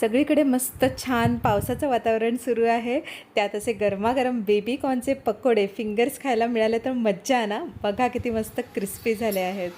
सगळीकडे मस्त छान पावसाचं वातावरण सुरू आहे. त्यात असे गरमागरम बेबी कॉर्नचे पकोडे फिंगर्स खायला मिळाले तर मज्जा ना. बघा किती मस्त क्रिस्पी झाले आहेत.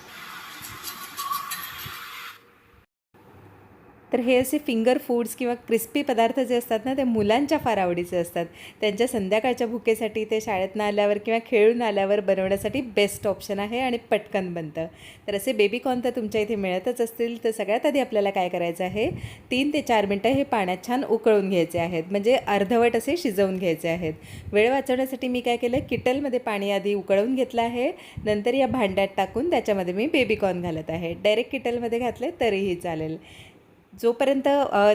तर हे असे फिंगर फूड्स किंवा क्रिस्पी पदार्थ जे असतात ना ते मुलांच्या फार आवडीचे असतात. त्यांच्या संध्याकाळच्या भुकेसाठी ते शाळेतनं आल्यावर किंवा खेळून आल्यावर बनवण्यासाठी बेस्ट ऑप्शन आहे आणि पटकन बनतं. तर असे बेबी कॉर्न तर तुमच्या इथे मिळतच असतील. तर सगळ्यात आधी आपल्याला काय करायचं आहे? तीन ते चार मिनटं हे पाण्यात छान उकळून घ्यायचे आहेत. म्हणजे अर्धवट असे शिजवून घ्यायचे आहेत. वेळ वाचवण्यासाठी मी काय केलं? किटलमध्ये पाणी आधी उकळवून घेतलं आहे. नंतर या भांड्यात टाकून त्याच्यामध्ये मी बेबी कॉर्न घालत आहे. डायरेक्ट किटलमध्ये घातले तरीही चालेल. जोपर्यंत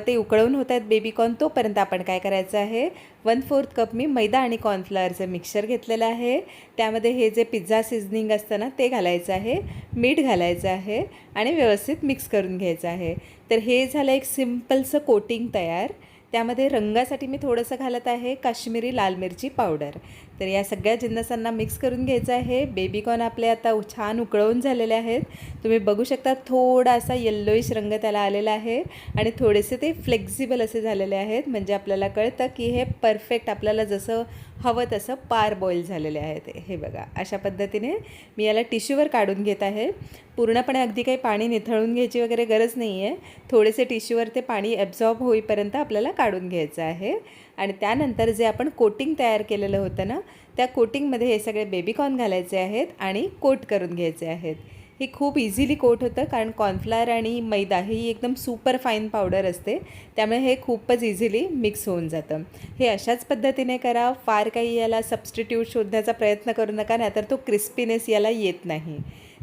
ते उकळवून होत आहेत बेबीकॉर्न तोपर्यंत आपण काय करायचं आहे? वन फोर्थ कप मी मैदा आणि कॉर्नफ्लॉवरचं मिक्सर घेतलेलं आहे. त्यामध्ये हे जे पिझ्झा सिझनिंग असतं ना ते घालायचं आहे. मीठ घालायचं आहे आणि व्यवस्थित मिक्स करून घ्यायचं आहे. तर हे झालं एक सिम्पलचं कोटिंग तयार. त्यामध्ये रंगासाठी मी थोडंसं घालत आहे काश्मीरी लाल मिरची पावडर. तर या सगळ्या जिन्नसांना मिक्स करून घ्यायचं आहे. बेबीकॉर्न आपले आता छान उकळवून झालेले आहेत. तुम्ही बघू शकता थोडा असा येल्लोईश रंग त्याला आलेला आहे. आणि थोडेसे ते फ्लेक्झिबल असे झालेले आहेत. म्हणजे आपल्याला कळतं की हे परफेक्ट आपल्याला जसं हवं तसं पार बॉईल झालेले आहेत. हे बघा अशा पद्धतीने मी याला टिश्यूवर काढून घेत आहे. पूर्णपणे अगदी काही पाणी निथळून घ्यायची वगैरे गरज नाही आहे थोडेसे टिश्यूवर ते पाणी ॲब्झॉर्ब होईपर्यंत आपल्याला काढून घ्यायचं आहे. आणि त्यानंतर जे आपण कोटिंग तयार केलेलं होतं ना त्या कोटिंगमध्ये हे सगळे बेबीकॉर्न घालायचे आहेत आणि कोट करून घ्यायचे आहेत. हे खूप इझिली कोट होतं कारण कॉर्नफ्लावर आणि मैदा ही एकदम सुपर फाईन पावडर असते. त्यामुळे हे खूपच इझिली मिक्स होऊन जातं. हे अशाच पद्धतीने करा. फार काही याला सबस्टिट्यूट शोधण्याचा प्रयत्न करू नका नाहीतर तो क्रिस्पीनेस याला येत नाही.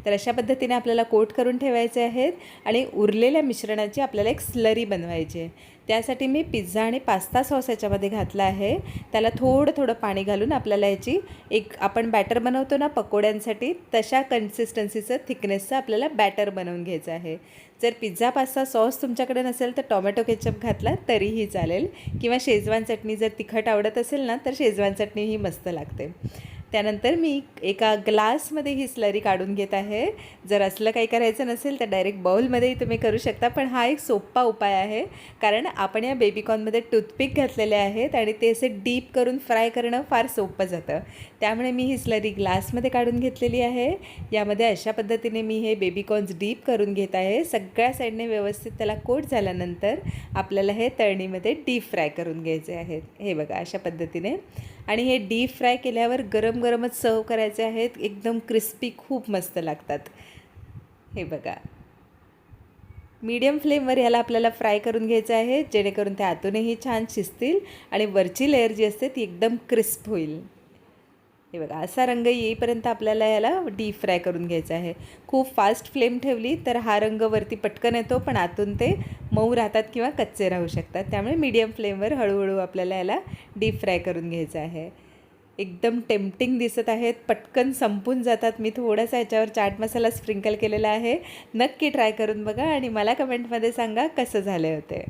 तर अशा पद्धतीने आपल्याला कोट करून ठेवायचे आहेत आणि उरलेल्या मिश्रणाची आपल्याला एक स्लरी बनवायची आहे. त्यासाठी मी पिझ्झा आणि पास्ता सॉस याच्यामध्ये घातला आहे. त्याला थोडं थोडं पाणी घालून आपल्याला याची एक आपण बॅटर बनवतो ना पकोड्यांसाठी तशा कन्सिस्टन्सीचं थिकनेसचं आपल्याला बॅटर बनवून घ्यायचं आहे. जर पिझ्झा पास्ता सॉस तुमच्याकडे नसेल तर टोमॅटो केचप घातला तरीही चालेल. किंवा शेजवान चटणी जर तिखट आवडत असेल ना तर शेजवान चटणी ही मस्त लागते. त्यानंतर मी एका ग्लासमध्ये ही स्लरी काढून घेत आहे. जर असलं काही करायचं नसेल तर डायरेक्ट बाउलमध्येही तुम्ही करू शकता. पण हा एक सोपा उपाय आहे. कारण आपण या बेबीकॉर्नमध्ये टूथपिक घातलेले आहेत आणि ते असे डीप करून फ्राय करणं फार सोपं जातं. त्यामुळे मी ही स्लरी ग्लासमध्ये काढून घेतलेली आहे. यामध्ये अशा पद्धतीने मी हे बेबीकॉर्न्स डीप करून घेत आहे. सगळ्या साईडने व्यवस्थित त्याला कोट झाल्यानंतर आपल्याला हे तळणीमध्ये डीप फ्राय करून घ्यायचे आहेत. हे बघा अशा पद्धतीने. आणि हे डीप फ्राय केल्यावर गरम गरमच सर्व करायचे आहेत. एकदम क्रिस्पी खूप मस्त लागतात. हे बघा. मीडियम फ्लेमवर ह्याला आपल्याला फ्राय करून घ्यायचं आहे. जेणेकरून ते आतूनही छान शिजतील आणि वरची लेअर जी असते ती एकदम क्रिस्प होईल. हे बघा असा रंग येईपर्यंत आपल्याला याला डीप फ्राय करून घ्यायचा आहे. खूप फास्ट फ्लेम ठेवली तर हा रंग वरती पटकन येतो पण आतून ते मऊ राहतात किंवा कच्चे राहू शकतात. त्यामुळे मीडियम फ्लेमवर हळूहळू आपल्याला याला डीप फ्राय करून घ्यायचं आहे. एकदम टेम्पटिंग दिसत आहेत. पटकन संपून जातात. मी थोडासा याच्यावर चाट मसाला स्प्रिंकल केलेला आहे. नक्की ट्राय करून बघा आणि मला कमेंटमध्ये सांगा कसं झाले होते